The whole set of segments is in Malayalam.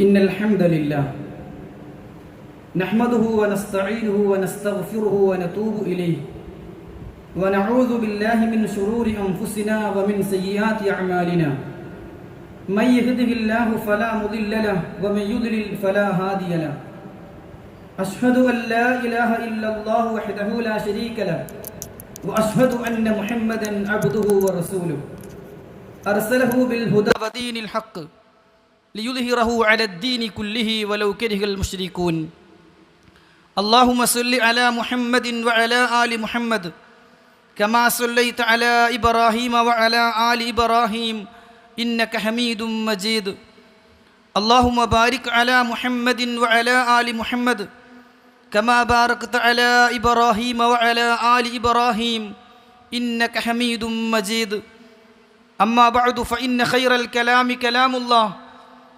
إن الحمد لله نحمده ونستعينه ونستغفره ونتوب اليه ونعوذ بالله من شرور انفسنا ومن سيئات اعمالنا من يهده الله فلا مضل له ومن يضلل فلا هادي له اشهد ان لا اله الا الله وحده لا شريك له واشهد ان محمدا عبده ورسوله ارسله بالهدى ودين الحق ليظهره على الدين كله ولو كره المشركون اللهم صل على محمد وعلى آل محمد كما صليت على إبراهيم وعلى آل إبراهيم إنك حميد مجيد اللهم بارك على محمد وعلى آل محمد كما باركت على إبراهيم وعلى آل إبراهيم إنك حميد مجيد أما بعد فإن خير الكلام كلام الله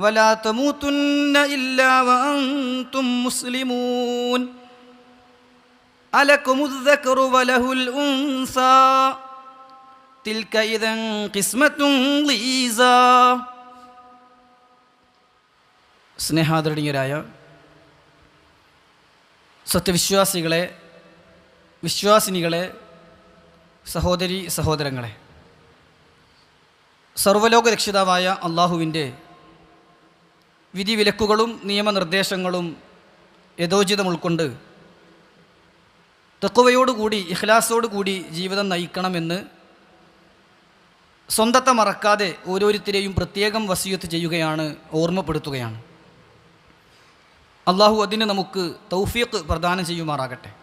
ولا تموتن إلا وأنتم مسلمون ألكم الذكر وله الأنثى تلك إذا قسمة ضيزى സ്നേഹാദരണീയരായ സത്യവിശ്വാസികളെ വിശ്വാസിനികളെ സഹോദരി സഹോദരങ്ങളെ സർവലോക രക്ഷിതാവായ അള്ളാഹുവിൻ്റെ വിധിവിലക്കുകളും നിയമനിർദ്ദേശങ്ങളും യഥോചിതം ഉൾക്കൊണ്ട് തെക്കുവയോടുകൂടി ഇഖ്ലാസോടുകൂടി ജീവിതം നയിക്കണമെന്ന് സ്വന്തത്തെ മറക്കാതെ ഓരോരുത്തരെയും പ്രത്യേകം വസിയത്ത് ചെയ്യുകയാണ് ഓർമ്മപ്പെടുത്തുകയാണ്. അള്ളാഹു അതിന് നമുക്ക് തൗഫീഖ് പ്രദാനം ചെയ്യുമാറാകട്ടെ.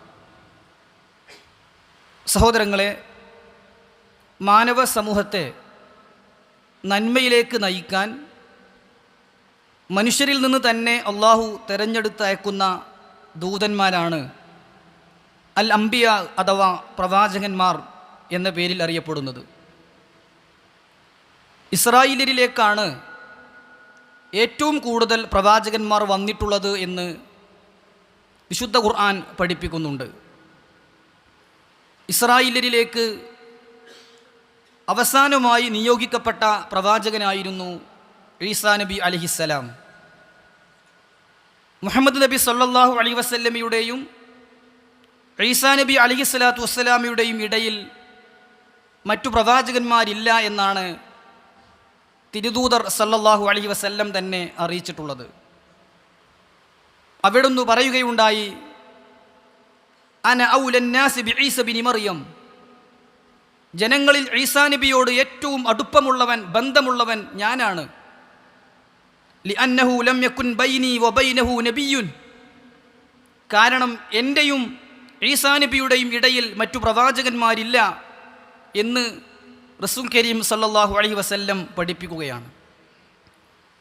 സഹോദരങ്ങളെ മാനവ സമൂഹത്തെ നന്മയിലേക്ക് നയിക്കാൻ മനുഷ്യരിൽ നിന്ന് തന്നെ അള്ളാഹു തിരഞ്ഞെടുത്തയക്കുന്ന ദൂതന്മാരാണ് അൽ അംബിയ അഥവാ പ്രവാചകന്മാർ എന്ന പേരിൽ അറിയപ്പെടുന്നത്. ഇസ്രായേലിലേക്കാണ് ഏറ്റവും കൂടുതൽ പ്രവാചകന്മാർ വന്നിട്ടുള്ളത് എന്ന് വിശുദ്ധ ഖുർആൻ പഠിപ്പിക്കുന്നുണ്ട്. ഇസ്രായേലിലേക്ക് അവസാനമായി നിയോഗിക്കപ്പെട്ട പ്രവാചകനായിരുന്നു ഈസാ നബി അലിഹിസ്സലാം മുഹമ്മദ് നബി സല്ലാഹു അലി വസല്ലമയുടെയും ഈസാ നബി അലിഹി സ്വലാത്തു വസ്സലാമയുടെയും ഇടയിൽ മറ്റു പ്രവാചകന്മാരില്ല എന്നാണ് തിരുദൂതർ സല്ലല്ലാഹു അലൈഹി വസല്ലം തന്നെ അറിയിച്ചിട്ടുള്ളത്. അവിടുന്ന് പറയുകയുണ്ടായി അന ഔലന്നാസി ഈസബിനി ഈസ മറിയം. ജനങ്ങളിൽ ഈസാ നബിയോട് ഏറ്റവും അടുപ്പമുള്ളവൻ ബന്ധമുള്ളവൻ ഞാനാണ്. ലി അന്നഹു ലം യക്കുൻ ബൈനി വബൈനഹു നബിയുൻ. കാരണം എന്റെയും ഈസാ നബിയുടെയും ഇടയിൽ മറ്റു പ്രവാചകന്മാരില്ല എന്ന് റസൂൽ കരീം സല്ലല്ലാഹു അലൈഹി വസല്ലം പഠിപ്പിക്കുകയാണ്.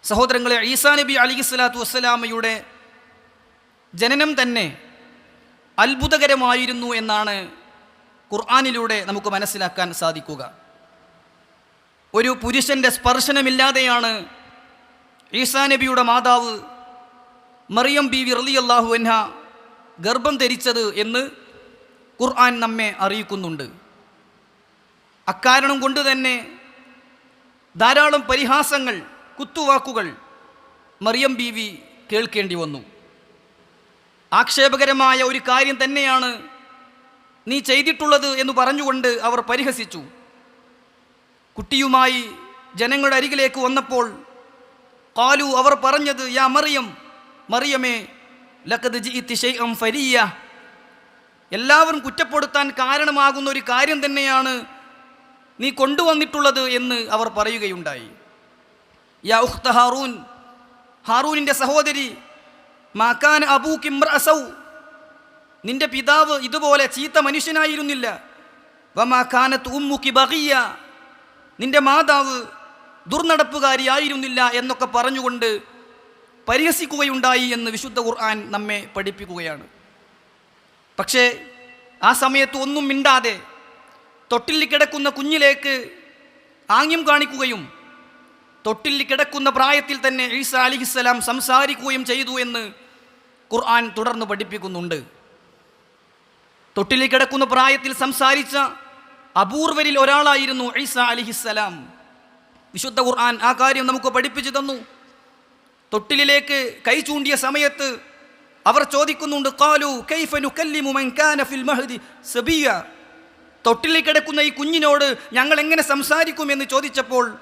സഹോദരങ്ങളെ ഈസാ നബി അലി സ്വലാത്തു വസ്സലാമയുടെ ജനനം തന്നെ അത്ഭുതകരമായിരുന്നു എന്നാണ് ഖുർആാനിലൂടെ നമുക്ക് മനസ്സിലാക്കാൻ സാധിക്കുക. ഒരു പുരുഷന്റെ സ്പർശനമില്ലാതെയാണ് ഈസാ നബിയുടെ മാതാവ് മറിയം ബി വി അള്ളാഹു എന്ന ഗർഭം ധരിച്ചത് എന്ന് ഖുർആൻ നമ്മെ അറിയിക്കുന്നുണ്ട്. അക്കാരണം കൊണ്ട് തന്നെ ധാരാളം പരിഹാസങ്ങൾ കുത്തുവാക്കുകൾ മറിയം ബി വി കേൾക്കേണ്ടി വന്നു. ആക്ഷേപകരമായ ഒരു കാര്യം തന്നെയാണ് നീ ചെയ്തിട്ടുള്ളത് എന്ന് പറഞ്ഞുകൊണ്ട് അവർ പരിഹസിച്ചു. കുട്ടിയുമായി ജനങ്ങളുടെ അരികിലേക്ക് വന്നപ്പോൾ കാലു അവർ പറഞ്ഞത് യാ മറിയം മറിയമേ ലക്കത് ജി ഫരിയ. എല്ലാവരും കുറ്റപ്പെടുത്താൻ കാരണമാകുന്ന ഒരു കാര്യം തന്നെയാണ് നീ കൊണ്ടുവന്നിട്ടുള്ളത് എന്ന് അവർ പറയുകയുണ്ടായി. യാ ഉഖ്ത ഹാറൂൻ ഹാറൂനിന്റെ സഹോദരി മാക്കാൻ അബൂ കിംർ അസൗ നിന്റെ പിതാവ് ഇതുപോലെ ചീത്ത മനുഷ്യനായിരുന്നില്ല. വമാക്കാനത്ത് ഉമ്മുക്കി ബഹിയ നിന്റെ മാതാവ് ദുർനടപ്പുകാരിയായിരുന്നില്ല എന്നൊക്കെ പറഞ്ഞുകൊണ്ട് പരിഹസിക്കുകയുണ്ടായി എന്ന് വിശുദ്ധ ഖുർആൻ നമ്മെ പഠിപ്പിക്കുകയാണ്. പക്ഷേ ആ സമയത്ത് ഒന്നും മിണ്ടാതെ തൊട്ടിൽ കിടക്കുന്ന കുഞ്ഞിലേക്ക് ആംഗ്യം കാണിക്കുകയും തൊട്ടിൽ കിടക്കുന്ന പ്രായത്തിൽ തന്നെ ഈസ അലിഹിസ്സലാം സംസാരിക്കുകയും ചെയ്തു എന്ന് ഖുർആൻ തുടർന്ന് പഠിപ്പിക്കുന്നുണ്ട്. തൊട്ടിൽ കിടക്കുന്ന പ്രായത്തിൽ സംസാരിച്ച അപൂർവരിൽ ഒരാളായിരുന്നു ഈസ അലിഹിസ്സലാം വിശുദ്ധ ഖുർആൻ ആ കാര്യം നമുക്ക് പഠിപ്പിച്ചു തന്നു. തൊട്ടിലിലേക്ക് കൈ ചൂണ്ടിയ സമയത്ത് അവർ ചോദിക്കുന്നുണ്ട് കാലു കൈഫനു നുകല്ലിമു മൻ കാന ഫിൽ മഹ്ദി? സബിയ തൊട്ടിൽ കിടക്കുന്ന ഈ കുഞ്ഞിനോട് ഞങ്ങൾ എങ്ങനെ സംസാരിക്കും എന്ന് ചോദിച്ചപ്പോൾ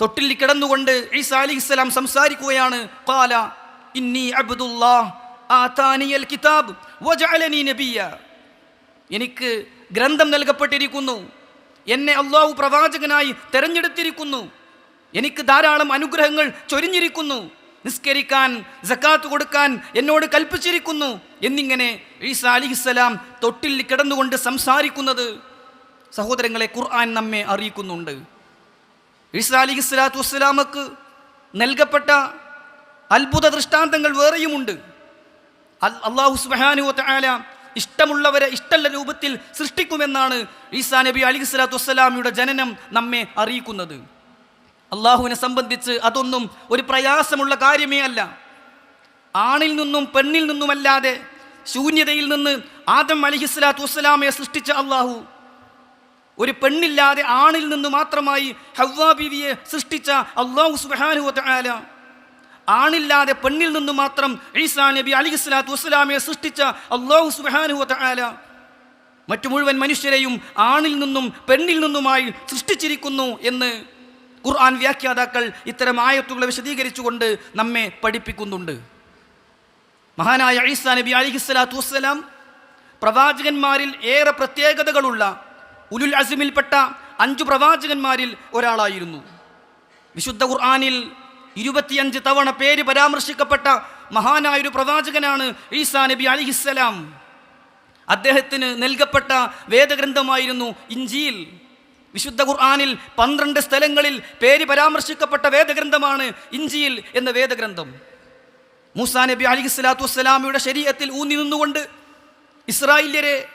തൊട്ടിൽ കിടന്നുകൊണ്ട് ഈസാ അലിഹിസ്സലാം സംസാരിക്കുകയാണ് കാല ഇന്നി അബ്ദുല്ലാഹ് ആതാനിയൽ കിതാബ് വജഅലനി നബിയ. എനിക്ക് ഗ്രന്ഥം നൽകപ്പെട്ടിരിക്കുന്നു. എന്നെ അള്ളാഹു പ്രവാചകനായി തെരഞ്ഞെടുത്തിരിക്കുന്നു. എനിക്ക് ധാരാളം അനുഗ്രഹങ്ങൾ ചൊരിഞ്ഞിരിക്കുന്നു. നിസ്കരിക്കാൻ ജക്കാത്ത് കൊടുക്കാൻ എന്നോട് കൽപ്പിച്ചിരിക്കുന്നു. എന്നിങ്ങനെ ഈസ അലിഹിസ്സലാം തൊട്ടിൽ കിടന്നുകൊണ്ട് സംസാരിക്കുന്നത് സഹോദരങ്ങളെ ഖുർആൻ നമ്മെ അറിയിക്കുന്നുണ്ട്. ഈസ അലിഹിസ്സലാത്തു വസ്സലാമക്ക് നൽകപ്പെട്ട അത്ഭുത ദൃഷ്ടാന്തങ്ങൾ വേറെയുമുണ്ട്. അള്ളാഹു സുബാനു വതആല ഇഷ്ടമുള്ളവരെ ഇഷ്ടമുള്ള രൂപത്തിൽ സൃഷ്ടിക്കുമെന്നാണ് ഈസാ നബി അലി സ്വലാത്തു വസ്സലാമിയുടെ ജനനം നമ്മെ അറിയിക്കുന്നത്. അള്ളാഹുവിനെ സംബന്ധിച്ച് അതൊന്നും ഒരു പ്രയാസമുള്ള കാര്യമേ അല്ല. ആണിൽ നിന്നും പെണ്ണിൽ നിന്നുമല്ലാതെ ശൂന്യതയിൽ നിന്ന് ആദം അലിഹിസ്ലാത്തു വസ്സലാമയെ സൃഷ്ടിച്ച അള്ളാഹു ഒരു പെണ്ണില്ലാതെ ആണിൽ നിന്ന് മാത്രമായി ഹവ്വാ ബീവിയെ സൃഷ്ടിച്ച അള്ളാഹു സുബ്ഹാനഹു വതആല ആണില്ലാതെ പെണ്ണിൽ നിന്ന് മാത്രം ഈസാ നബി അലി ഇസ്ലാത്തു വസ്സലാമയെ സൃഷ്ടിച്ച അള്ളാഹു വതആല. മറ്റു മുഴുവൻ മനുഷ്യരെയും ആണിൽ നിന്നും പെണ്ണിൽ നിന്നുമായി സൃഷ്ടിച്ചിരിക്കുന്നു എന്ന് ഖുർആൻ വ്യാഖ്യാതാക്കൾ ഇത്തരം ആയത്തുകളെ വിശദീകരിച്ചുകൊണ്ട് നമ്മെ പഠിപ്പിക്കുന്നുണ്ട്. മഹാനായ ഈസാ നബി അലിഹിസ്സലാത്തു വസ്സലാം പ്രവാചകന്മാരിൽ ഏറെ പ്രത്യേകതകളുള്ള ഉലുൽ അസിമിൽപ്പെട്ട അഞ്ചു പ്രവാചകന്മാരിൽ ഒരാളായിരുന്നു. വിശുദ്ധ ഖുർആനിൽ ഇരുപത്തിയഞ്ച് തവണ പേര് പരാമർശിക്കപ്പെട്ട മഹാനായ ഒരു പ്രവാചകനാണ് ഈസാ നബി അലിഹിസ്സലാം. അദ്ദേഹത്തിന് നൽകപ്പെട്ട വേദഗ്രന്ഥമായിരുന്നു ഇഞ്ചിയിൽ വിശുദ്ധ ഖുർആാനിൽ പന്ത്രണ്ട് സ്ഥലങ്ങളിൽ പേര് പരാമർശിക്കപ്പെട്ട വേദഗ്രന്ഥമാണ് ഇഞ്ചിയിൽ എന്ന വേദഗ്രന്ഥം. മൂസാ നബി അലി സ്വലാത്തു വസ്സലാമിയുടെ ശരീരത്തിൽ ഊന്നി നിന്നുകൊണ്ട് ഇസ്രായേല്യരെ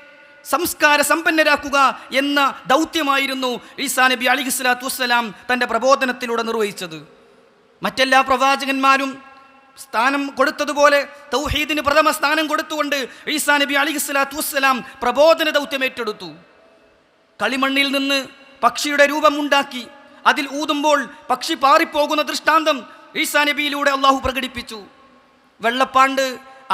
സംസ്കാര സമ്പന്നരാക്കുക എന്ന ദൗത്യമായിരുന്നു ഈസാ നബി അലി സ്വലാത്തു വസ്സലാം തന്റെ പ്രബോധനത്തിലൂടെ നിർവഹിച്ചത്. മറ്റെല്ലാ പ്രവാചകന്മാരും സ്ഥാനം കൊടുത്തതുപോലെ തൗഹീദിന് പ്രഥമ സ്ഥാനം കൊടുത്തുകൊണ്ട് ഈസാ നബി അലി സ്വലാത്തു വസ്സലാം പ്രബോധന ദൗത്യം ഏറ്റെടുത്തു. കളിമണ്ണിൽ നിന്ന് പക്ഷിയുടെ രൂപമുണ്ടാക്കി അതിൽ ഊതുമ്പോൾ പക്ഷി പാറിപ്പോകുന്ന ദൃഷ്ടാന്തം ഈസാ നബിയിലൂടെ അള്ളാഹു പ്രകടിപ്പിച്ചു. വെള്ളപ്പാണ്ട്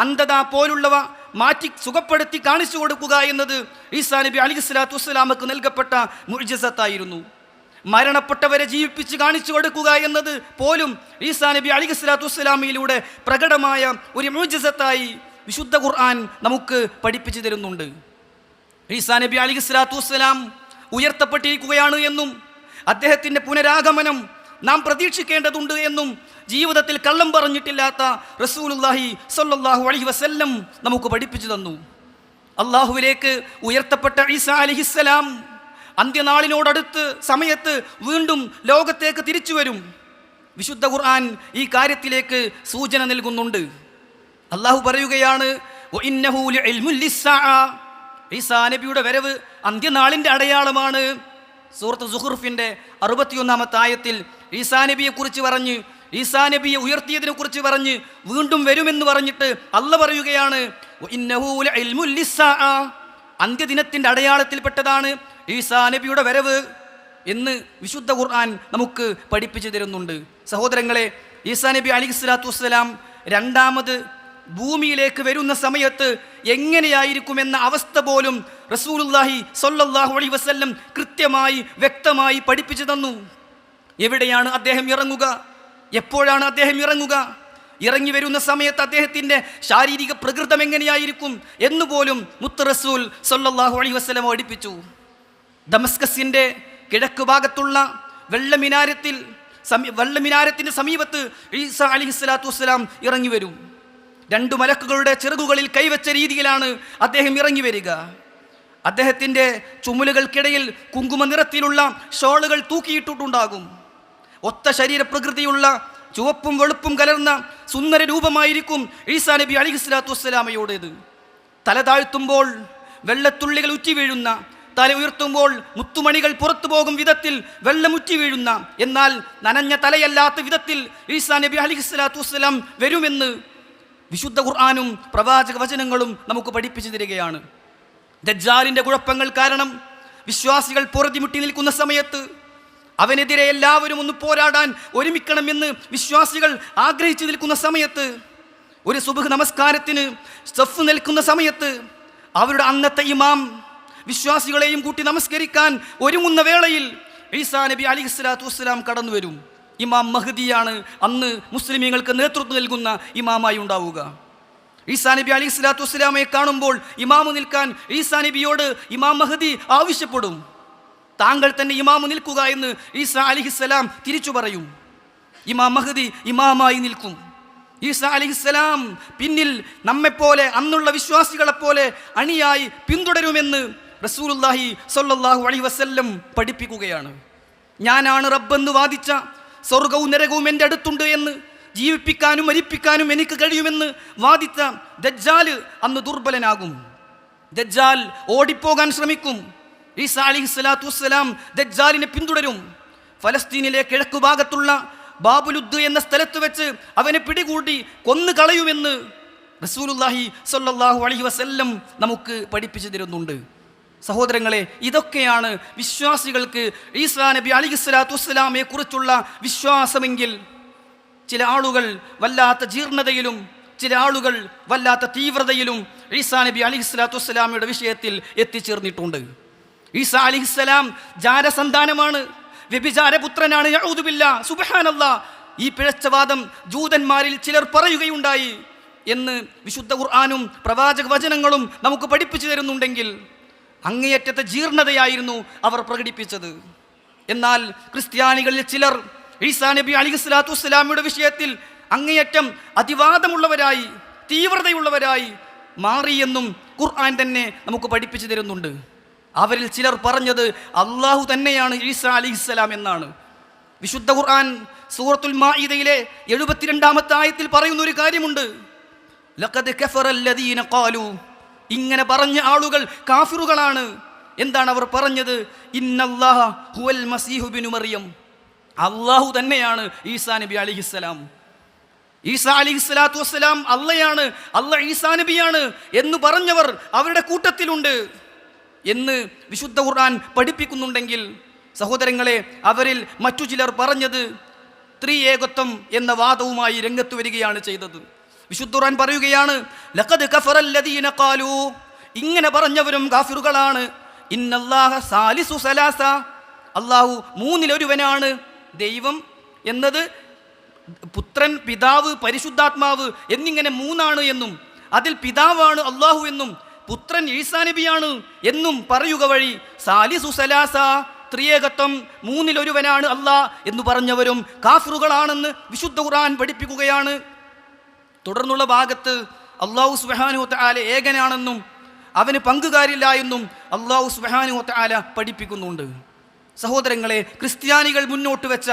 അന്ധത പോലുള്ളവ മാറ്റി സുഖപ്പെടുത്തി കാണിച്ചു കൊടുക്കുക എന്നത് ഈസാ നബി അലി സ്വലാത്തു വസ്സലാമക്ക് നൽകപ്പെട്ട മുഴ്ജസത്തായിരുന്നു മരണപ്പെട്ടവരെ ജീവിപ്പിച്ച് കാണിച്ചു കൊടുക്കുക എന്നത് പോലും ഈസാ നബി അലി സ്വലാത്തു വസ്സലാമിയിലൂടെ പ്രകടമായ ഒരു മോജസത്തായി വിശുദ്ധ ഖുർആൻ നമുക്ക് പഠിപ്പിച്ചു തരുന്നുണ്ട്. ഈസാ നബി അലി സ്വലാത്തു വസ്സലാം ഉയർത്തപ്പെട്ടിരിക്കുകയാണ് എന്നും അദ്ദേഹത്തിന്റെ പുനരാഗമനം നാം പ്രതീക്ഷിക്കേണ്ടതുണ്ട് എന്നും ജീവിതത്തിൽ കള്ളം പറഞ്ഞിട്ടില്ലാത്ത റസൂലുല്ലാഹി സല്ലാഹു അലഹി വസല്ലം നമുക്ക് പഠിപ്പിച്ചു തന്നു. അള്ളാഹുവിലേക്ക് ഉയർത്തപ്പെട്ട ഈസാ അലിഹിസ്സലാം അന്ത്യനാളിനോടടുത്ത് സമയത്ത് വീണ്ടും ലോകത്തേക്ക് തിരിച്ചു വരും വിശുദ്ധ ഖുർആൻ ഈ കാര്യത്തിലേക്ക് സൂചന നൽകുന്നുണ്ട് അള്ളാഹു പറയുകയാണ്. ഈസാ നബിയുടെ വരവ് അന്ത്യനാളിന്റെ അടയാളമാണ് സൂറത്ത് സുഹുർഫിന്റെ അറുപത്തിയൊന്നാമത്തെ ആയത്തിൽ ഈസാ നബിയെക്കുറിച്ച് പറഞ്ഞ് ഈസാ നബിയെ ഉയർത്തിയതിനെ കുറിച്ച് പറഞ്ഞ് വീണ്ടും വരുമെന്ന് പറഞ്ഞിട്ട് അല്ല പറയുകയാണ്. അന്ത്യദിനത്തിന്റെ അടയാളത്തിൽപ്പെട്ടതാണ് ഈസാ നബിയുടെ വരവ് എന്ന് വിശുദ്ധ ഖുർആൻ നമുക്ക് പഠിപ്പിച്ചു തരുന്നുണ്ട്. സഹോദരങ്ങളെ ഈസാ നബി അലി സ്വലാത്തു വസ്സലാം രണ്ടാമത് ഭൂമിയിലേക്ക് വരുന്ന സമയത്ത് എങ്ങനെയായിരിക്കുമെന്ന അവസ്ഥ പോലും റസൂലുല്ലാഹി സൊല്ലാഹു അലൈ വസ്ല്ലം കൃത്യമായി വ്യക്തമായി പഠിപ്പിച്ചു തന്നു. എവിടെയാണ് അദ്ദേഹം ഇറങ്ങുക? എപ്പോഴാണ് അദ്ദേഹം ഇറങ്ങുക? ഇറങ്ങി വരുന്ന സമയത്ത് അദ്ദേഹത്തിന്റെ ശാരീരിക പ്രകൃതം എങ്ങനെയായിരിക്കും എന്നുപോലും മുത്ത് റസൂൽ സൊല്ലാഹു അലൈ വസ്ലം പഠിപ്പിച്ചു. ദമസ്കസിന്റെ കിഴക്ക് ഭാഗത്തുള്ള വെള്ളമിനാരത്തിൽ സമീ വെള്ളമിനാരത്തിന്റെ സമീപത്ത് ഈസ അലി സ്വലാത്തു വസ്സലാം ഇറങ്ങി വരും. രണ്ടു മലക്കുകളുടെ ചിറകുകളിൽ കൈവച്ച രീതിയിലാണ് അദ്ദേഹം ഇറങ്ങി വരിക. അദ്ദേഹത്തിന്റെ ചുമലുകൾക്കിടയിൽ കുങ്കുമ നിറത്തിലുള്ള ഷോളുകൾ തൂക്കിയിട്ടിട്ടുണ്ടാകും. ഒത്ത ശരീരപ്രകൃതിയുള്ള ചുവപ്പും വെളുപ്പും കലർന്ന സുന്ദര രൂപമായിരിക്കും ഈസാ നബി അലി സ്വലാത്തു വസ്സലാമയോടേത്. തല താഴ്ത്തുമ്പോൾ വെള്ളത്തുള്ളികൾ ഉറ്റി വീഴുന്ന തല ഉയർത്തുമ്പോൾ മുത്തുമണികൾ പുറത്തു പോകും വിധത്തിൽ വെള്ളമുറ്റി വീഴുന്ന എന്നാൽ നനഞ്ഞ തലയല്ലാത്ത വിധത്തിൽ ഈസാ നബി അലി സ്വലാത്തു വസ്സലാം വരുമെന്ന് വിശുദ്ധ ഖുർആാനും പ്രവാചക വചനങ്ങളും നമുക്ക് പഠിപ്പിച്ചു തരികയാണ്. ദജ്ജാലിന്റെ കുഴപ്പങ്ങൾ കാരണം വിശ്വാസികൾ പൊറുതിമുട്ടി നിൽക്കുന്ന സമയത്ത് അവനെതിരെ എല്ലാവരും ഒന്ന് പോരാടാൻ ഒരുമിക്കണമെന്ന് വിശ്വാസികൾ ആഗ്രഹിച്ചു നിൽക്കുന്ന സമയത്ത് ഒരു സുബഹ് നമസ്കാരത്തിന് സ്റ്റഫ് നിൽക്കുന്ന സമയത്ത് അവരുടെ അന്നത്തെ ഇമാം വിശ്വാസികളെയും കൂട്ടി നമസ്കരിക്കാൻ ഒരുങ്ങുന്ന വേളയിൽ ഈസാ നബി അലി സ്വലാത്തു വസ്സലാം കടന്നു വരും ഇമാം മഹദിയാണ് അന്ന് മുസ്ലിമീങ്ങൾക്ക് നേതൃത്വം നൽകുന്ന ഇമാമായി ഉണ്ടാവുക. ഈസാ നബി അലി സ്വലാത്തു വസ്സലാമയെ കാണുമ്പോൾ ഇമാമു നിൽക്കാൻ ഈസാ നബിയോട് ഇമാം മഹദി ആവശ്യപ്പെടും. താങ്കൾ തന്നെ ഇമാമു നിൽക്കുക എന്ന് ഈസാ അലിഹിസ്സലാം തിരിച്ചു പറയും. ഇമാം മഹദി ഇമാമായി നിൽക്കും. ഈസാ അലിഹിസ്സലാം പിന്നിൽ നമ്മെപ്പോലെ അന്നുള്ള വിശ്വാസികളെപ്പോലെ അണിയായി പിന്തുടരുമെന്ന് റസൂലുല്ലാഹി സൊല്ലാഹു അലി വസ്ല്ലം പഠിപ്പിക്കുകയാണ്. ഞാനാണ് റബ്ബെന്ന് വാദിച്ച സ്വർഗവും നരകവും എന്റെ അടുത്തുണ്ട് എന്ന് ജീവിപ്പിക്കാനും മരിപ്പിക്കാനും എനിക്ക് കഴിയുമെന്ന് വാദിച്ച ദജ്ജാൽ അന്ന് ദുർബലനാകും. ദജ്ജാൽ ഓടിപ്പോകാൻ ശ്രമിക്കും. ഈസ അലി സ്വലാത്തു വസ്സലാം ദജ്ജാലിനെ പിന്തുടരും. ഫലസ്തീനിലെ കിഴക്കു ഭാഗത്തുള്ള ബാബുലുദ് എന്ന സ്ഥലത്ത് വെച്ച് അവനെ പിടികൂടി കൊന്നു കളയുമെന്ന് റസൂലുല്ലാഹി സല്ലാഹു അലഹി വസ്ല്ലം നമുക്ക് പഠിപ്പിച്ചു തരുന്നുണ്ട്. സഹോദരങ്ങളെ ഇതൊക്കെയാണ് വിശ്വാസികൾക്ക് ഈസാ നബി അലി സ്വലാത്തു വസ്സലാമയെ കുറിച്ചുള്ള വിശ്വാസമെങ്കിൽ ചില ആളുകൾ വല്ലാത്ത ജീർണതയിലും ചില ആളുകൾ വല്ലാത്ത തീവ്രതയിലും ഈസാ നബി അലി സ്വലാത്തു വസ്സലാമയുടെ വിഷയത്തിൽ എത്തിച്ചേർന്നിട്ടുണ്ട്. ഈസാ അലിഹിസ്സലാം ജാരസന്താനമാണ് വ്യഭിചാരപുത്രനാണ് യഹൂദുബില്ല സുബഹാനല്ല. ഈ പിഴച്ചവാദം ജൂതന്മാരിൽ ചിലർ പറയുകയുണ്ടായി എന്ന് വിശുദ്ധ ഖുർആാനും പ്രവാചക വചനങ്ങളും നമുക്ക് പഠിപ്പിച്ചു തരുന്നുണ്ടെങ്കിൽ അങ്ങേയറ്റത്തെ ജീർണതയായിരുന്നു അവർ പ്രകടിപ്പിച്ചത്. എന്നാൽ ക്രിസ്ത്യാനികളിൽ ചിലർ ഈസാ നബി അലി സ്വലാത്തു വസ്സലാമിയുടെ വിഷയത്തിൽ അങ്ങേയറ്റം അതിവാദമുള്ളവരായി തീവ്രതയുള്ളവരായി മാറിയെന്നും ഖുർആൻ തന്നെ നമുക്ക് പഠിപ്പിച്ചു തരുന്നുണ്ട്. അവരിൽ ചിലർ പറഞ്ഞത് അള്ളാഹു തന്നെയാണ് ഈസ അലിഹിസ്സലാം എന്നാണ്. വിശുദ്ധ ഖുർആൻ സൂറത്തുൽ മാഇദയിലെ എഴുപത്തിരണ്ടാമത്തെ ആയത്തിൽ പറയുന്ന ഒരു കാര്യമുണ്ട്. ലഖദ് കഫറല്ലദീന ഖാലൂ ഇങ്ങനെ പറഞ്ഞ ആളുകൾ കാഫിറുകളാണ്. എന്താണ് അവർ പറഞ്ഞത്? മറിയം. അള്ളാഹു തന്നെയാണ് ഈസാ നബി അലിഹിസ്സലാം ഈസാ അലി വസ്സലാം അള്ളയാണ്. അള്ള ഈസാ നബിയാണ് എന്ന് പറഞ്ഞവർ അവരുടെ കൂട്ടത്തിലുണ്ട് എന്ന് വിശുദ്ധ ഖുർആൻ പഠിപ്പിക്കുന്നുണ്ടെങ്കിൽ സഹോദരങ്ങളെ അവരിൽ മറ്റു ചിലർ പറഞ്ഞത് ത്രിയേകത്വം എന്ന വാദവുമായി രംഗത്ത് വരികയാണ് ചെയ്തത്. വിശുദ്ധ ഖുർആൻ പറയുകയാണ് ലഖദ് കഫറല്ലദീന ഖാലൂ. ഇങ്ങനെ പറഞ്ഞവരും കാഫിറുകളാണ്. ഇന്നല്ലാഹ സാലിസു സലാസ. അള്ളാഹു മൂന്നിലൊരുവനാണ്. ദൈവം എന്നത് പുത്രൻ പിതാവ് പരിശുദ്ധാത്മാവ് എന്നിങ്ങനെ മൂന്നാണ് എന്നും അതിൽ പിതാവാണ് അള്ളാഹു എന്നും പുത്രൻ ഈസാ നബിയാണ് എന്നും പറയുക വഴി സാലിസു സലാസ ത്രിയേകത്വം മൂന്നിലൊരുവനാണ് അല്ലാ എന്ന് പറഞ്ഞവരും കാഫറുകളാണെന്ന് വിശുദ്ധ ഖുർആൻ പഠിപ്പിക്കുകയാണ്. തുടർന്നുള്ള ഭാഗത്ത് അള്ളാഹു സുബാനു ആല ഏകനാണെന്നും അവന് പങ്കുകാരില്ല എന്നും അള്ളാഹു സുബാനു ആല പഠിപ്പിക്കുന്നുണ്ട്. സഹോദരങ്ങളെ ക്രിസ്ത്യാനികൾ മുന്നോട്ട് വെച്ച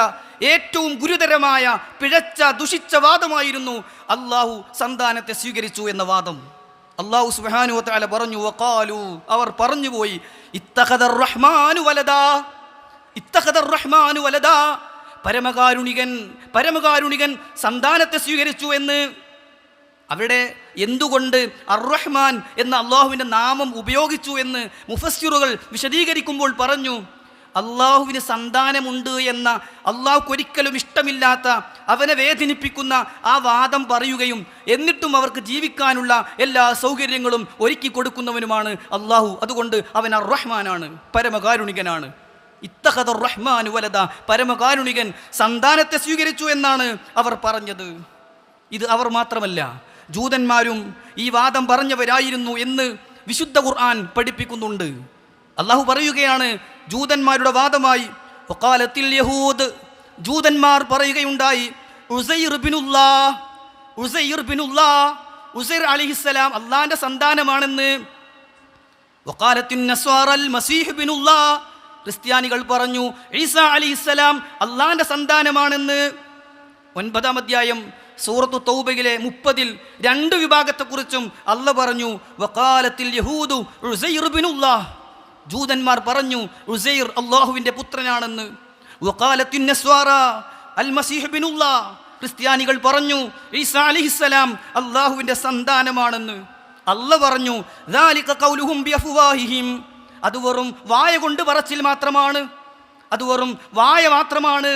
ഏറ്റവും ഗുരുതരമായ പിഴച്ച ദുഷിച്ച വാദമായിരുന്നു അള്ളാഹു സന്താനത്തെ സ്വീകരിച്ചു എന്ന വാദം. അള്ളാഹു സുബാനു താല പറഞ്ഞു വക്കാലു അവർ പറഞ്ഞുപോയി ഇത്തഹദർ റഹ്മാനു വലതാ ഇത്തഹദർ റഹ്മാനു വലതാ പരമകാരുണികൻ പരമകാരുണികൻ സന്താനത്തെ സ്വീകരിച്ചു എന്ന് അവിടെ എന്തുകൊണ്ട് അർറഹ്മാൻ എന്ന അള്ളാഹുവിന്റെ നാമം ഉപയോഗിച്ചു എന്ന് മുഫസ്സിറുകൾ വിശദീകരിക്കുമ്പോൾ പറഞ്ഞു അള്ളാഹുവിന് സന്താനമുണ്ട് എന്ന അള്ളാഹുക്കൊരിക്കലും ഇഷ്ടമില്ലാത്ത അവനെ വേദനിപ്പിക്കുന്ന ആ വാദം പറയുകയും എന്നിട്ടും അവർക്ക് ജീവിക്കാനുള്ള എല്ലാ സൗകര്യങ്ങളും ഒരുക്കി കൊടുക്കുന്നവനുമാണ് അള്ളാഹു. അതുകൊണ്ട് അവൻ അർറഹ്മാനാണ് പരമകാരുണികനാണ്. ഇത്തഹദർ റഹ്മാൻ വലത പരമകാരുണികൻ സന്താനത്തെ സ്വീകരിച്ചു എന്നാണ് അവർ പറഞ്ഞത്. ഇത് അവർ മാത്രമല്ല ജൂതന്മാരും ഈ വാദം പറഞ്ഞവരായിരുന്നു എന്ന് വിശുദ്ധ ഖുർആൻ പഠിപ്പിക്കുന്നുണ്ട്. അള്ളാഹു പറയുകയാണ് ജൂതന്മാരുടെ വാദമായി ഒക്കാലത്തിൽ യഹൂദ് ജൂതന്മാർ പറയുകയുണ്ടായി ഉസൈർ അലിഹിസ്സലാം അള്ളാന്റെ സന്താനമാണെന്ന്. മസീഹ് ക്രിസ്ത്യാനികൾ പറഞ്ഞു ഈസ അലിഹിസ്സലാം അള്ളാന്റെ സന്താനമാണെന്ന്. ഒൻപതാം അധ്യായം സൂറത്തു തൗബയിലെ മുപ്പതിൽ രണ്ട് വിഭാഗത്തെക്കുറിച്ചും അല്ല പറഞ്ഞു വക്കാലത്തിൽ യഹൂദു ജൂതന്മാർ പറഞ്ഞു ഉസൈർ അള്ളാഹുവിന്റെ പുത്രനാണെന്ന്. വക്കാലത്തിൻ നസ്വാറ അൽ മസീഹബിനുള്ള ക്രിസ്ത്യാനികൾ പറഞ്ഞു ഈസാ അലിഹിസ്സലാം അള്ളാഹുവിന്റെ സന്താനമാണെന്ന്. അല്ല പറഞ്ഞു അത് വെറും വായ കൊണ്ട് പറച്ചിൽ മാത്രമാണ്. അത് വെറും വായ മാത്രമാണ്.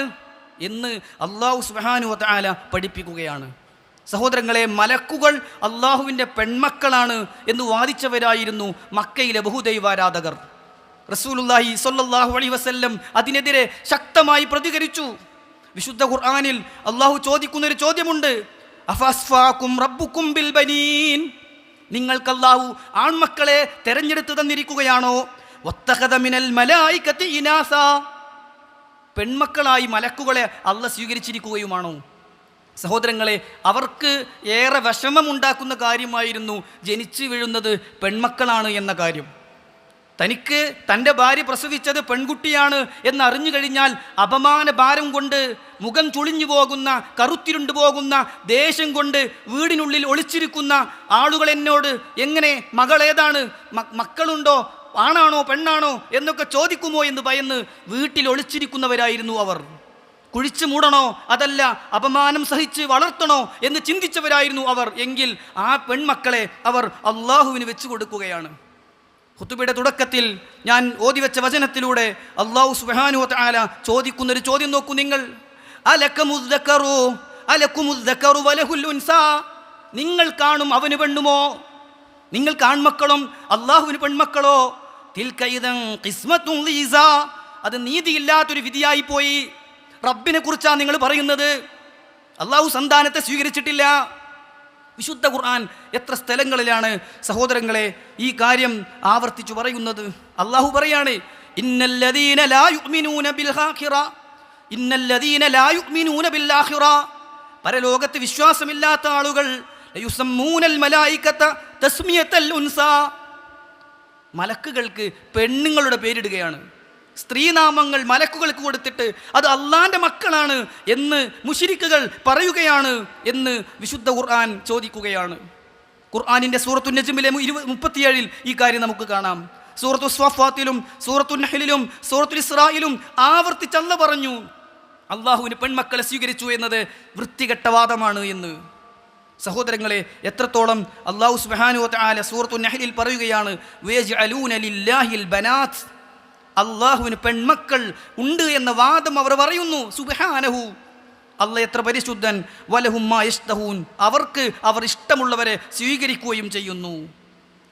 എന്ന് അള്ളാഹു സുബാനു വാല പഠിപ്പിക്കുകയാണ്. സഹോദരങ്ങളെ മലക്കുകൾ അള്ളാഹുവിന്റെ പെൺമക്കളാണ് എന്ന് വാദിച്ചവരായിരുന്നു മക്കയിലെ ബഹുദൈവാരാധകർ. റസൂലുല്ലാഹി സൊല്ലാഹു അലൈഹി വസ്ല്ലം അതിനെതിരെ ശക്തമായി പ്രതികരിച്ചു. വിശുദ്ധ ഖുർആാനിൽ അള്ളാഹു ചോദിക്കുന്നൊരു ചോദ്യമുണ്ട്. നിങ്ങൾക്ക് അള്ളാഹു ആൺമക്കളെ തെരഞ്ഞെടുത്ത് തന്നിരിക്കുകയാണോ? ഒത്തഹദ മിനൽ മലായികത്തി ഇനാസ. പെൺമക്കളായി മലക്കുകളെ അല്ല സ്വീകരിച്ചിരിക്കുകയുമാണോ? സഹോദരങ്ങളെ അവർക്ക് ഏറെ വിഷമമുണ്ടാക്കുന്ന കാര്യമായിരുന്നു ജനിച്ചു വീഴുന്നത് പെൺമക്കളാണ് എന്ന കാര്യം. തനിക്ക് തന്റെ ഭാര്യ പ്രസവിച്ചത് പെൺകുട്ടിയാണ് എന്നറിഞ്ഞു കഴിഞ്ഞാൽ അപമാന ഭാരം കൊണ്ട് മുഖം ചുളിഞ്ഞു പോകുന്ന കറുത്തിരുണ്ടു പോകുന്ന ദേഷ്യം കൊണ്ട് വീടിനുള്ളിൽ ഒളിച്ചിരിക്കുന്ന ആളുകൾ എന്നോട് എങ്ങനെ മകളേതാണ് ഏതാണ് മക്കളുണ്ടോ ആണാണോ പെണ്ണാണോ എന്നൊക്കെ ചോദിക്കുമോ എന്ന് ഭയന്ന് വീട്ടിൽ ഒളിച്ചിരിക്കുന്നവരായിരുന്നു അവർ. കുഴിച്ചു മൂടണോ? അതല്ല അപമാനം സഹിച്ച് വളർത്തണോ എന്ന് ചിന്തിച്ചവരായിരുന്നു അവർ. എങ്കിൽ ആ പെൺമക്കളെ അവർ അള്ളാഹുവിന് വെച്ചു കൊടുക്കുകയാണ്. ഹുത്തുബിയുടെ തുടക്കത്തിൽ ഞാൻ ഓതി വെച്ച വചനത്തിലൂടെ അള്ളാഹു സുബാനു ആല ചോദിക്കുന്നൊരു ചോദ്യം നോക്കൂ നിങ്ങൾ. നിങ്ങൾ കാണും അവന് പെണ്ണുമോ? നിങ്ങൾ കാൺമക്കളും അള്ളാഹുവിന് പെൺമക്കളോ? അത് നീതിയില്ലാത്തൊരു വിധിയായി പോയി റബ്ബിനെ കുറിച്ചാണ് നിങ്ങൾ പറയുന്നത്. അള്ളാഹു സന്താനത്തെ സ്വീകരിച്ചിട്ടില്ല. വിശുദ്ധ ഖുർആൻ എത്ര സ്ഥലങ്ങളിലാണ് സഹോദരങ്ങളെ ഈ കാര്യം ആവർത്തിച്ചു പറയുന്നത്? അള്ളാഹു പറയാണ് പരലോകത്ത് വിശ്വാസമില്ലാത്ത ആളുകൾ മലക്കുകൾക്ക് പെണ്ണുങ്ങളുടെ പേരിടുകയാണ്. സ്ത്രീനാമങ്ങൾ മലക്കുകൾക്ക് കൊടുത്തിട്ട് അത് അള്ളാന്റെ മക്കളാണ് എന്ന് മുഷിരിക്കുകൾ പറയുകയാണ് എന്ന് വിശുദ്ധ ഖുർആൻ ചോദിക്കുകയാണ്. ഖുർആാനിന്റെ സൂറത്തു നജ്മിലെ ഇരുപ മുപ്പത്തിയേഴിൽ ഈ കാര്യം നമുക്ക് കാണാം. സൂറത്തു സ്വാഫാത്തിലും സൂറത്തു നഹലിലും സൂറത്തു ഇസ്രായിലും ആവർത്തിച്ചല്ല പറഞ്ഞു. അള്ളാഹുവിന് പെൺമക്കളെ സ്വീകരിച്ചു എന്നത് വൃത്തികെട്ട വാദമാണ് എന്ന്. സഹോദരങ്ങളെ എത്രത്തോളം അള്ളാഹു സുബ്ഹാനഹു ആല സൂറത്തു നഹലിൽ പറയുകയാണ് വയജ്അലൂന ലില്ലാഹിൽ ബനാത്ത്. അള്ളാഹുവിന് പെൺമക്കൾ ഉണ്ട് എന്ന വാദം അവർ പറയുന്നു. സുബഹാനഹു. അല്ല എത്ര പരിശുദ്ധൻ. വലഹുമ്മ ഇഷ്ടഹൂൻ അവർക്ക് അവർ ഇഷ്ടമുള്ളവരെ സ്വീകരിക്കുകയും ചെയ്യുന്നു.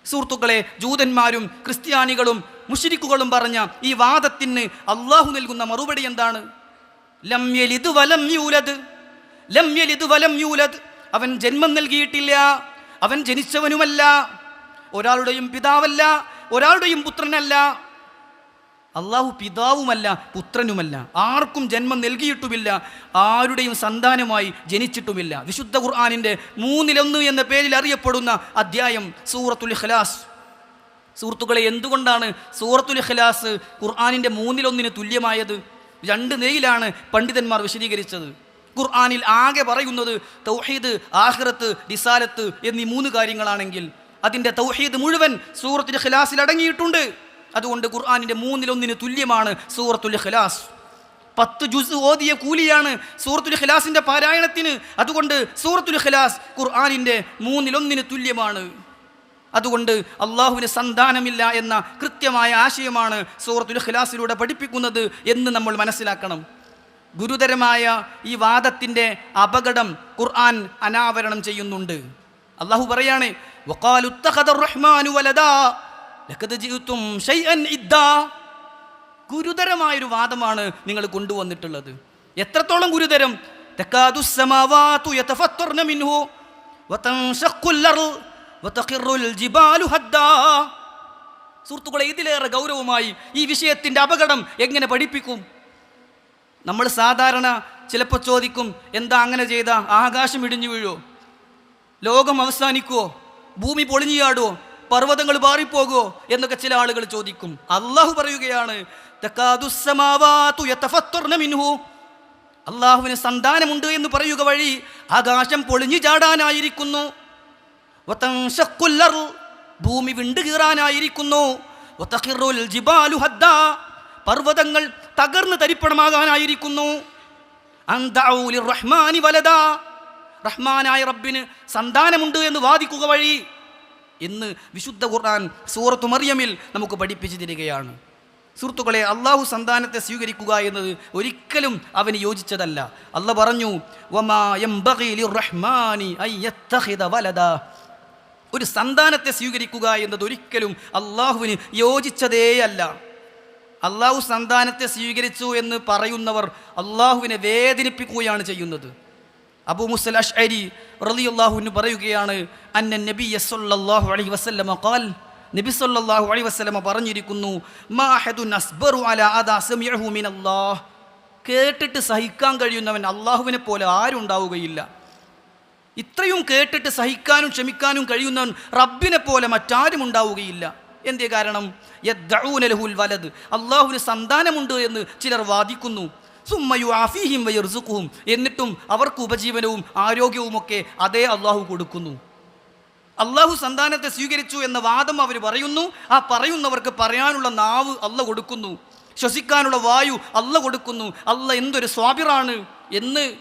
സുഹൃത്തുക്കളെ ജൂതന്മാരും ക്രിസ്ത്യാനികളും മുഷിരിക്കുകളും പറഞ്ഞ ഈ വാദത്തിന് അള്ളാഹു നൽകുന്ന മറുപടി എന്താണ്? ലം യലിദ് വലം യൂലദ്. ലം യലിദ് വലം യൂലദ്. അവൻ ജന്മം നൽകിയിട്ടില്ല. അവൻ ജനിച്ചവനുമല്ല. ഒരാളുടെയും പിതാവല്ല. ഒരാളുടെയും പുത്രനല്ല. അള്ളാഹു പിതാവുമല്ല പുത്രനുമല്ല. ആർക്കും ജന്മം നൽകിയിട്ടുമില്ല. ആരുടെയും സന്താനമായി ജനിച്ചിട്ടുമില്ല. വിശുദ്ധ ഖുർആാനിന്റെ മൂന്നിലൊന്ന് എന്ന പേരിൽ അറിയപ്പെടുന്ന അധ്യായം സൂറത്തുൽ ഖലാസ് സുഹൃത്തുക്കളെ എന്തുകൊണ്ടാണ് സൂറത്തുൽ ഖലാസ് ഖുർആാനിന്റെ മൂന്നിലൊന്നിന് തുല്യമായത്? രണ്ട് നെയിലാണ് പണ്ഡിതന്മാർ വിശദീകരിച്ചത്. ഖുർആാനിൽ ആകെ പറയുന്നത് തൗഹീദ് ആഹ്റത്ത് ഡിസാലത്ത് എന്നീ മൂന്ന് കാര്യങ്ങളാണെങ്കിൽ അതിന്റെ തൗഹീദ് മുഴുവൻ സൂറത്തുൽ ഖിലാസിൽ അടങ്ങിയിട്ടുണ്ട്. അതുകൊണ്ട് ഖുർആാനിന്റെ മൂന്നിലൊന്നിന് തുല്യമാണ് സൂറത്തുൽ ഖിലാസ് പത്ത് ജുസ് ഓതിയ കൂലിയാണ് സൂറത്തുൽ ഖിലാസിന്റെ പാരായണത്തിന്. അതുകൊണ്ട് സൂറത്തുൽ ഖിലാസ് ഖുർആാനിന്റെ മൂന്നിലൊന്നിന് തുല്യമാണ്. അതുകൊണ്ട് അള്ളാഹുവിന് സന്താനമില്ല എന്ന കൃത്യമായ ആശയമാണ് സൂറത്തുൽ ഖിലാസിലൂടെ പഠിപ്പിക്കുന്നത് എന്ന് നമ്മൾ മനസ്സിലാക്കണം. ഗുരുതരമായ ഈ വാദത്തിന്റെ അപകടം ഖുർആൻ അനാവരണം ചെയ്യുന്നുണ്ട്. അള്ളാഹു പറയാണ് ഗുരുതരമായൊരു വാദമാണ് നിങ്ങൾ കൊണ്ടുവന്നിട്ടുള്ളത്. എത്രത്തോളം ഗുരുതരം? സുഹൃത്തുക്കളെ ഇതിലേറെ ഗൗരവമായി ഈ വിഷയത്തിന്റെ അപകടം എങ്ങനെ പഠിപ്പിക്കും? നമ്മൾ സാധാരണ ചിലപ്പോൾ ചോദിക്കും എന്താ അങ്ങനെ ചെയ്ത? ആകാശം ഇടിഞ്ഞു വീഴുമോ ലോകം അവസാനിക്കുമോ ഭൂമി പൊളിഞ്ഞു ചാടുമോ പർവതങ്ങൾ മാറിപ്പോകുമോ എന്നൊക്കെ ചില ആളുകൾ ചോദിക്കും. അള്ളാഹു പറയുകയാണ് അള്ളാഹുവിന് സന്താനമുണ്ട് എന്ന് പറയുക വഴി ആകാശം പൊളിഞ്ഞു ചാടാനായിരിക്കുന്നു. ഭൂമി വിണ്ടുകീറാനായിരിക്കുന്നു പർവതങ്ങൾ തകർന്ന് തരിപ്പണമാകാനായിരിക്കുന്നു. റഹ്മാനി വലദാ. റഹ്മാനായ റബ്ബിന് സന്താനമുണ്ട് എന്ന് വാദിക്കുക വഴി എന്ന് വിശുദ്ധ ഖുർആൻ സൂറത്തു മറിയമിൽ നമുക്ക് പഠിപ്പിച്ചു തരികയാണ്. സുഹൃത്തുക്കളെ അള്ളാഹു സന്താനത്തെ സ്വീകരിക്കുക എന്നത് ഒരിക്കലും അവന് യോജിച്ചതല്ല. അല്ല പറഞ്ഞു. ഒരു സന്താനത്തെ സ്വീകരിക്കുക എന്നത് ഒരിക്കലും അള്ളാഹുവിന് യോജിച്ചതേയല്ല. അള്ളാഹു സന്താനത്തെ സ്വീകരിച്ചു എന്ന് പറയുന്നവർ അള്ളാഹുവിനെ വേദനിപ്പിക്കുകയാണ് ചെയ്യുന്നത്. അബു മുസൽ അഷ്അരി റലിയുല്ലാഹുവിന് പറയുകയാണ് അന്നൻ നബി സല്ലല്ലാഹു അലൈഹി വസല്ലമ ഖാൽ നബി സല്ലല്ലാഹു അലൈഹി വസല്ലമ പറഞ്ഞിരിക്കുന്നു അലാ മിനല്ലാഹ്. കേട്ടിട്ട് സഹിക്കാൻ കഴിയുന്നവൻ അള്ളാഹുവിനെ പോലെ ആരും ഉണ്ടാവുകയില്ല. ഇത്രയും കേട്ടിട്ട് സഹിക്കാനും ക്ഷമിക്കാനും കഴിയുന്നവൻ റബ്ബിനെ പോലെ മറ്റാരും ഉണ്ടാവുകയില്ല. എന്തേ കാരണം? യദ്ദഊന ലഹുൽ വലത് അള്ളാഹുവിന് സന്താനമുണ്ട് എന്ന് ചിലർ വാദിക്കുന്നു. സുമ്മയു ആഫിഹിം വയർസുഖും എന്നിട്ടും അവർക്ക് ഉപജീവനവും ആരോഗ്യവും ഒക്കെ അതേ അള്ളാഹു കൊടുക്കുന്നു. അള്ളാഹു സന്താനത്തെ സ്വീകരിച്ചു എന്ന വാദം അവർ പറയുന്നു. ആ പറയുന്നവർക്ക് പറയാനുള്ള നാവ് അല്ല കൊടുക്കുന്നു. ശ്വസിക്കാനുള്ള വായു അല്ല കൊടുക്കുന്നു. അല്ല എന്തൊരു സ്വാബിറാണ് എന്ന്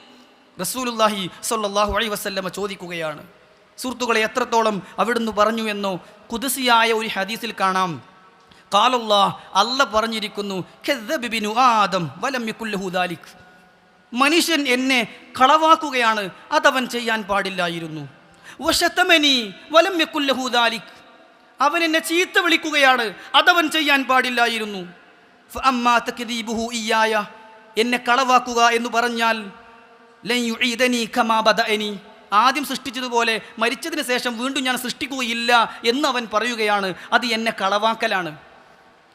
റസൂലുല്ലാഹി സ്വല്ലല്ലാഹു അലൈ വസ്ല്ലമ്മ ചോദിക്കുകയാണ്. സുഹൃത്തുക്കളെ എത്രത്തോളം അവിടുന്ന് പറഞ്ഞു എന്നോ കുതിസിയായ ഒരു ഹദീസിൽ കാണാം. കാലല്ലാ അല്ല പറഞ്ഞിരിക്കുന്നു "കദ്ദബ ബിനു ആദം വലം യകുല്ലഹു ദാലിക്." മനുഷ്യൻ എന്നെ കളവാക്കുകയാണ് അതവൻ ചെയ്യാൻ പാടില്ലായിരുന്നു. വശത്തമനി വലം. അവൻ എന്നെ ചീത്ത വിളിക്കുകയാണ് അതവൻ ചെയ്യാൻ പാടില്ലായിരുന്നു. ഫഅമ്മാ തക്ദീബുഹു ഇയ്യായ. എന്നെ കളവാക്കുക എന്ന് പറഞ്ഞാൽ യുഈദനി കമാ ബദഅനി. ആദ്യം സൃഷ്ടിച്ചതുപോലെ മരിച്ചതിന് ശേഷം വീണ്ടും ഞാൻ സൃഷ്ടിക്കുകയില്ല എന്ന് അവൻ പറയുകയാണ്. അത് എന്നെ കളവാക്കലാണ്.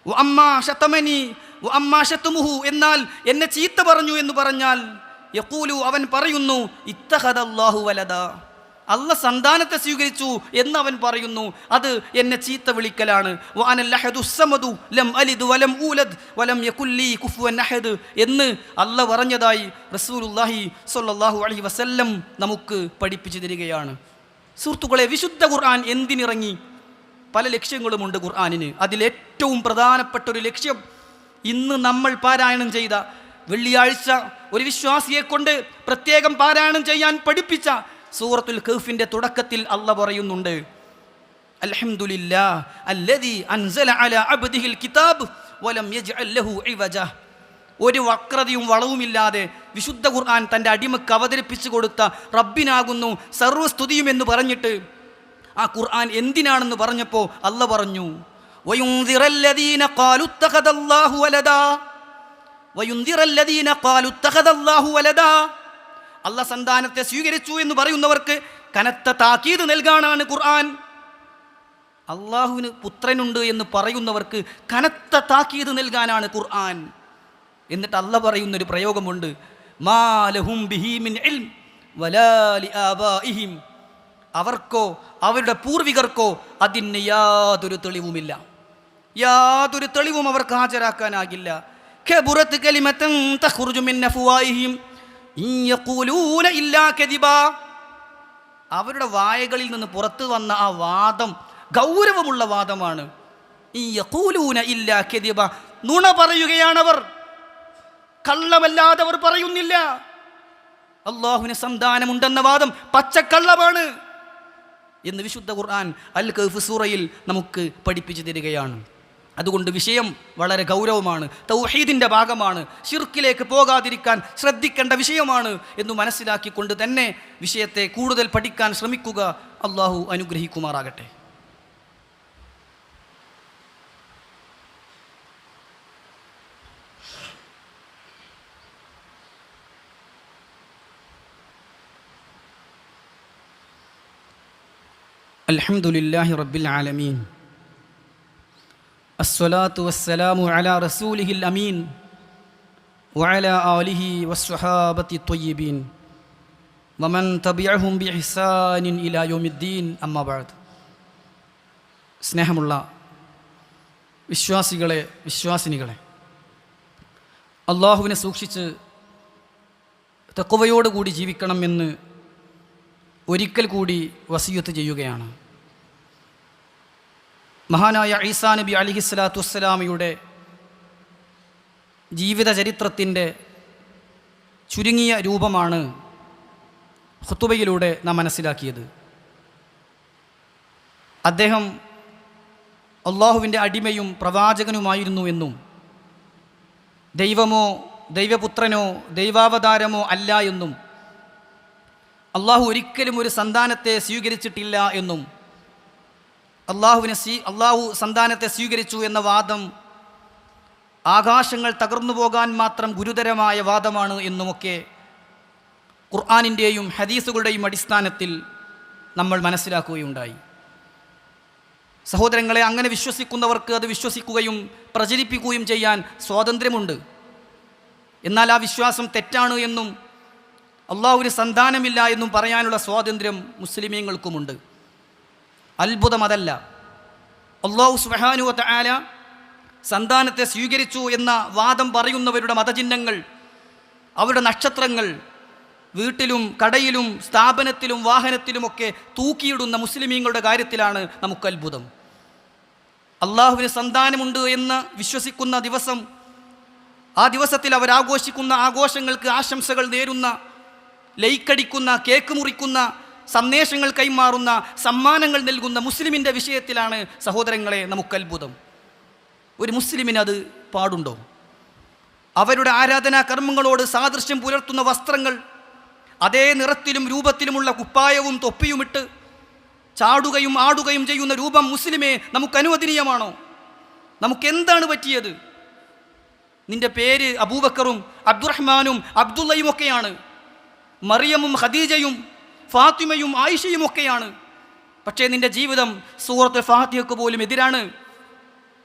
വഅമ്മാ ശതമനി വഅമ്മാ ശതമുഹു എന്നാൽ എന്നെ ചീത്ത പറഞ്ഞു എന്ന് പറഞ്ഞാൽ യഖൂലു അവൻ പറയുന്നു ഇത്തഖദല്ലാഹു വലദ. അല്ല സന്താനത്തെ സ്വീകരിച്ചു എന്ന് അവൻ പറയുന്നു. അത് എന്നെ ചീത്ത വിളിക്കലാണ്. എന്ന് അല്ല പറഞ്ഞതായി റസൂലുള്ളാഹി സൊല്ലാഹു അലൈഹി വസല്ലം നമുക്ക് പഠിപ്പിച്ചു തരികയാണ്. സുഹൃത്തുക്കളെ വിശുദ്ധ ഖുർആൻ എന്തിനിറങ്ങി? പല ലക്ഷ്യങ്ങളുമുണ്ട് ഖുർആാനിന്. അതിലേറ്റവും പ്രധാനപ്പെട്ട ഒരു ലക്ഷ്യം ഇന്ന് നമ്മൾ പാരായണം ചെയ്ത വെള്ളിയാഴ്ച ഒരു വിശ്വാസിയെ കൊണ്ട് പ്രത്യേകം പാരായണം ചെയ്യാൻ പഠിപ്പിച്ച സൂറത്തുൽ ഖഫിന്റെ തുടക്കത്തിൽ അല്ല പറയുന്നുണ്ട് ഒരു വക്രതയും വളവുമില്ലാതെ വിശുദ്ധ ഖുർആൻ തന്റെ അടിമക്ക് അവതരിപ്പിച്ചു കൊടുത്ത റബ്ബിനാകുന്നു സർവസ്തുതിയും എന്ന് പറഞ്ഞിട്ട് ആ ഖുർആൻ എന്തിനാണെന്ന് പറഞ്ഞപ്പോൾ അല്ല പറഞ്ഞു വയുന്തിറല്ലദീന അല്ല സന്താനത്തെ സ്വീകരിച്ചു എന്ന് പറയുന്നവർക്ക് കനത്ത താക്കീത് നൽകാനാണ് ഖുർആൻ. അള്ളാഹുവിന് പുത്രനുണ്ട് എന്ന് പറയുന്നവർക്ക് കനത്ത താക്കീത് നൽകാനാണ് ഖുർആൻ. എന്നിട്ട് അല്ല പറയുന്നൊരു പ്രയോഗമുണ്ട്. മാലഹും ബിഹീമിൻ ഇൽം അവർക്കോ അവരുടെ പൂർവികർക്കോ അതിന് യാതൊരു തെളിവുമില്ല. യാതൊരു തെളിവും അവർക്ക് ഹാജരാക്കാനാകില്ല. ഖബുറത്ത് കലിമത്തൻ തഖ്റുജു മിൻ അവരുടെ വായകളിൽ നിന്ന് പുറത്തു വന്ന ആ വാദം ഗൗരവമുള്ള വാദമാണ്. ഈ നുണ പറയുകയാണവർ. കള്ളമല്ലാതെ അവർ പറയുന്നില്ല. അള്ളാഹുവിന് സന്താനമുണ്ടെന്ന വാദം പച്ചക്കള്ളമാണ്. എന്ന് വിശുദ്ധ ഖുർആൻ അൽ കഫ് സൂറയിൽ നമുക്ക് പഠിപ്പിച്ചു തരികയാണ്. അതുകൊണ്ട് വിഷയം വളരെ ഗൗരവമാണ് തൗഹീദിന്റെ ഭാഗമാണ് ഷിർക്കിലേക്ക് പോകാതിരിക്കാൻ ശ്രദ്ധിക്കേണ്ട വിഷയമാണ് എന്ന് മനസ്സിലാക്കിക്കൊണ്ട് തന്നെ വിഷയത്തെ കൂടുതൽ പഠിക്കാൻ ശ്രമിക്കുക. അള്ളാഹു അനുഗ്രഹിക്കുമാറാകട്ടെ. അലഹമുല്ലാഹി റബ്ബിൽ ആലമീൻ. العالمين الصلاة والسلام على رسوله الأمين وعلى آله والصحابة الطيبين ومن تبعهم بإحسان إلى يوم الدين أما بعد സ്നേഹമുള്ള വിശ്വാസികളെ വിശ്വാസിനികളെ അള്ളാഹുവിനെ സൂക്ഷിച്ച് തെക്കുവയോടുകൂടി ജീവിക്കണമെന്ന് ഒരിക്കൽ കൂടി വസീയത്ത് ചെയ്യുകയാണ് മഹാനായ ഈസാ നബി അലിഹിസ്ലാത്തു വസ്സലാമിയുടെ ജീവിത ചരിത്രത്തിന്റെ ചുരുങ്ങിയ രൂപമാണ് ഹുത്തുബയിലൂടെ നാം മനസ്സിലാക്കിയത്. അദ്ദേഹം അള്ളാഹുവിന്റെ അടിമയും പ്രവാചകനുമായിരുന്നു എന്നും ദൈവമോ ദൈവപുത്രനോ ദൈവാവതാരമോ അല്ല എന്നും അള്ളാഹു ഒരിക്കലും ഒരു സന്താനത്തെ സ്വീകരിച്ചിട്ടില്ല എന്നും അള്ളാഹുവിനെ സ്വീ അള്ളാഹു സന്താനത്തെ സ്വീകരിച്ചു എന്ന വാദം ആകാശങ്ങൾ തകർന്നു പോകാൻ മാത്രം ഗുരുതരമായ വാദമാണ് എന്നുമൊക്കെ ഖുർആാനിന്റെയും ഹദീസുകളുടെയും അടിസ്ഥാനത്തിൽ നമ്മൾ മനസ്സിലാക്കുകയുണ്ടായി. സഹോദരങ്ങളെ അങ്ങനെ വിശ്വസിക്കുന്നവർക്ക് അത് വിശ്വസിക്കുകയും പ്രചരിപ്പിക്കുകയും ചെയ്യാൻ സ്വാതന്ത്ര്യമുണ്ട്. എന്നാൽ ആ വിശ്വാസം തെറ്റാണ് എന്നും അള്ളാഹുവിന് സന്താനമില്ല എന്നും പറയാനുള്ള സ്വാതന്ത്ര്യം മുസ്ലിമീങ്ങൾക്കുമുണ്ട്. അത്ഭുതം അതല്ല അള്ളാഹു സുഹാനു ആല സന്താനത്തെ സ്വീകരിച്ചു എന്ന വാദം പറയുന്നവരുടെ മതചിഹ്നങ്ങൾ അവരുടെ നക്ഷത്രങ്ങൾ വീട്ടിലും കടയിലും സ്ഥാപനത്തിലും വാഹനത്തിലുമൊക്കെ തൂക്കിയിടുന്ന മുസ്ലിമീങ്ങളുടെ കാര്യത്തിലാണ് നമുക്ക് അത്ഭുതം. അള്ളാഹുവിന് സന്താനമുണ്ട് എന്ന് വിശ്വസിക്കുന്ന ദിവസം ആ ദിവസത്തിൽ അവരാഘോഷിക്കുന്ന ആഘോഷങ്ങൾക്ക് ആശംസകൾ നേരുന്ന ലൈക്കടിക്കുന്ന കേക്ക് മുറിക്കുന്ന സന്ദേശങ്ങൾ കൈമാറുന്ന സമ്മാനങ്ങൾ നൽകുന്ന മുസ്ലിമിന്റെ വിഷയത്തിലാണ് സഹോദരങ്ങളെ നമുക്ക് അത്ഭുതം. ഒരു മുസ്ലിമിന് അത് പാടുണ്ടോ? അവരുടെ ആരാധനാ കർമ്മങ്ങളോട് സാദൃശ്യം പുലർത്തുന്ന വസ്ത്രങ്ങൾ അതേ നിറത്തിലും രൂപത്തിലുമുള്ള കുപ്പായവും തൊപ്പിയുമിട്ട് ചാടുകയും ആടുകയും ചെയ്യുന്ന രൂപം മുസ്ലിമേ നമുക്ക് അനുവദനീയമാണോ? നമുക്കെന്താണ് പറ്റിയത്? നിന്റെ പേര് അബൂബക്കറും അബ്ദുറഹ്മാനും അബ്ദുള്ളയും ഒക്കെയാണ് മറിയമും ഖദീജയും ഫാത്തിമയും ആയിഷയും ഒക്കെയാണ്. പക്ഷേ നിന്റെ ജീവിതം സൂറത്ത് ഫാത്തിയക്ക് പോലും എതിരാണ്.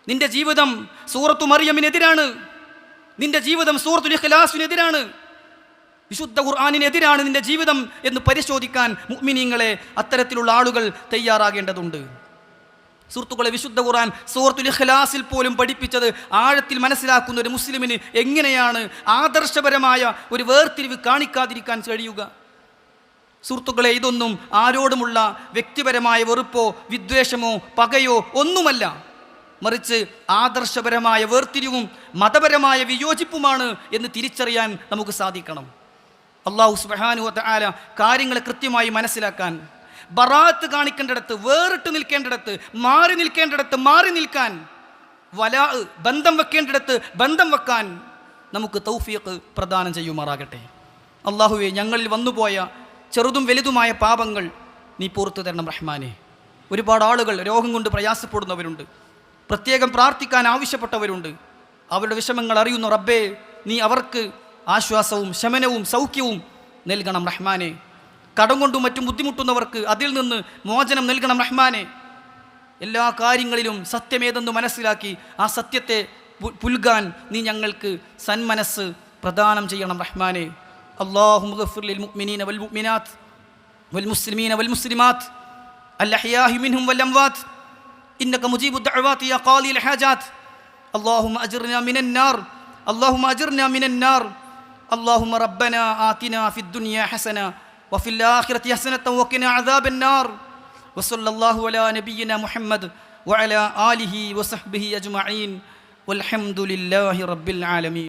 നിന്റെ ജീവിതം സൂറത്തു മറിയമിനെതിരാണ്. നിന്റെ ജീവിതം സൂറത്തുൽ ഇഖ്ലാസിനെതിരാണ്. വിശുദ്ധ ഖുർആാനിനെതിരാണ് നിന്റെ ജീവിതം എന്ന് പരിശോധിക്കാൻ മുഅ്മിനീങ്ങളെ അത്തരത്തിലുള്ള ആളുകൾ തയ്യാറാകേണ്ടതുണ്ട്. സുഹൃത്തുക്കളെ വിശുദ്ധ ഖുർആൻ സൂറത്തുൽ ഇഖ്ലാസിൽ പോലും പഠിപ്പിച്ചത് ആഴത്തിൽ മനസ്സിലാക്കുന്ന ഒരു മുസ്ലിമിന് എങ്ങനെയാണ് ആദർശപരമായ ഒരു വേർതിരിവ് കാണിക്കാതിരിക്കാൻ കഴിയുക? സുഹൃത്തുക്കളെ ഇതൊന്നും ആരോടുമുള്ള വ്യക്തിപരമായ വെറുപ്പോ വിദ്വേഷമോ പകയോ ഒന്നുമല്ല. മറിച്ച് ആദർശപരമായ വേർതിരിവും മതപരമായ വിയോജിപ്പുമാണ് എന്ന് തിരിച്ചറിയാൻ നമുക്ക് സാധിക്കണം. അള്ളാഹു സുബാനു ആല കാര്യങ്ങളെ കൃത്യമായി മനസ്സിലാക്കാൻ ബറാത്ത് കാണിക്കേണ്ടിടത്ത് വേറിട്ട് നിൽക്കേണ്ടിടത്ത് മാറി നിൽക്കേണ്ടിടത്ത് മാറി നിൽക്കാൻ വലാ ബന്ധം വെക്കേണ്ടിടത്ത് ബന്ധം വെക്കാൻ നമുക്ക് തൗഫീഖ് പ്രദാനം ചെയ്യുമാറാകട്ടെ. അള്ളാഹുവെ ഞങ്ങളിൽ വന്നുപോയ ചെറുതും വലുതുമായ പാപങ്ങൾ നീ പൂർത്തു തരണം റഹ്മാനെ. ഒരുപാട് ആളുകൾ രോഗം കൊണ്ട് പ്രയാസപ്പെടുന്നവരുണ്ട്. പ്രത്യേകം പ്രാർത്ഥിക്കാൻ ആവശ്യപ്പെട്ടവരുണ്ട്. അവരുടെ വിഷമങ്ങൾ അറിയുന്ന റബ്ബേ നീ അവർക്ക് ആശ്വാസവും ശമനവും സൗഖ്യവും നൽകണം റഹ്മാനെ. കടം കൊണ്ടും മറ്റും ബുദ്ധിമുട്ടുന്നവർക്ക് അതിൽ നിന്ന് മോചനം നൽകണം റഹ്മാനെ. എല്ലാ കാര്യങ്ങളിലും സത്യമേതെന്ന് മനസ്സിലാക്കി ആ സത്യത്തെ പുൽകാൻ നീ ഞങ്ങൾക്ക് സന്മനസ് പ്രദാനം ചെയ്യണം റഹ്മാനെ. اللهم اغفر للمؤمنين والمؤمنات والمسلمين والمسلمات الأحياء منهم والأموات. إنك مجيب الدعوات يا قاضي الحاجات. اللهم أجرنا من النار. اللهم أجرنا من النار. اللهم ربنا آتنا في الدنيا حسنة وفي الآخرة حسنة وقنا عذاب النار. وصلى الله على نبينا محمد وعلى آله وصحبه أجمعين. والحمد لله رب العالمين.